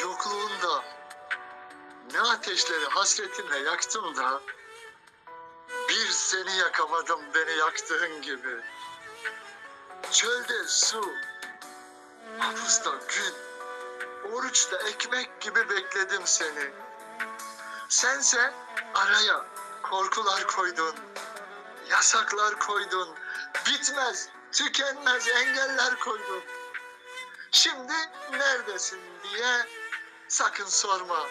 yokluğunda ne ateşleri hasretinle yaktım da bir seni yakamadım beni yaktığın gibi. Çölde su, hapısta gün, oruçta ekmek gibi bekledim seni. Sense araya korkular koydun, yasaklar koydun, bitmez, tükenmez engeller koydun. Şimdi neredesin diye sakın sorma.